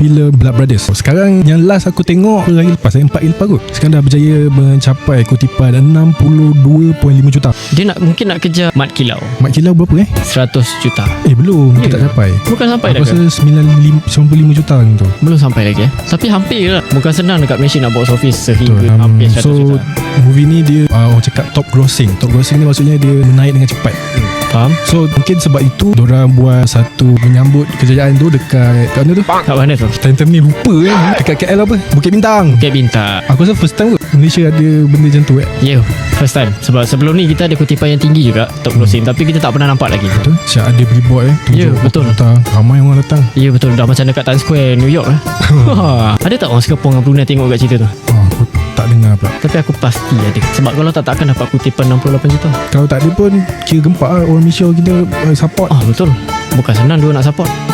filem Blood Brothers. Sekarang yang last aku tengok Hari lepas eh, 4 hari lepas kot. Sekarang dah berjaya mencapai kutipan 62.5 juta. Dia nak mungkin nak kejar Mat Kilau. Mat Kilau berapa eh? 100 juta. Eh belum. Kita tak capai Bukan sampai dah Aku ke? rasa 95, 95 juta tu. Belum sampai lagi eh? Tapi hampir lah. Bukan senang dekat Malaysia nak box office Sehingga Betul. Um, hampir 100 so juta. movie ni dia uh, orang cakap top grossing. Top grossing ni maksudnya dia menaik dengan cepat. Faham? So mungkin sebab itu orang buat satu menyambut kejayaan tu dekat kat mana tu? Kat mana tu? Time-time ni lupa eh. Dekat KL apa? Bukit Bintang. Bukit Bintang Aku rasa first time kot Malaysia ada benda macam tu eh. Ya yeah, First time Sebab sebelum ni kita ada kutipan yang tinggi juga Top grossing Tapi kita tak pernah nampak lagi Betul? Siap ada billboard eh. Ya, Tunjuk betul. Juta. Ramai orang datang. Ya yeah, betul Dah macam dekat Times Square New York eh. Ada tak orang Singapore dengan Brunei tengok kat cerita tu pula. Tapi aku pasti ada Sebab kalau tak takkan dapat kutipan 68 juta Kalau tak ada pun kira gempak lah orang Malaysia kita uh, support. Ah betul Bukan senang dia nak support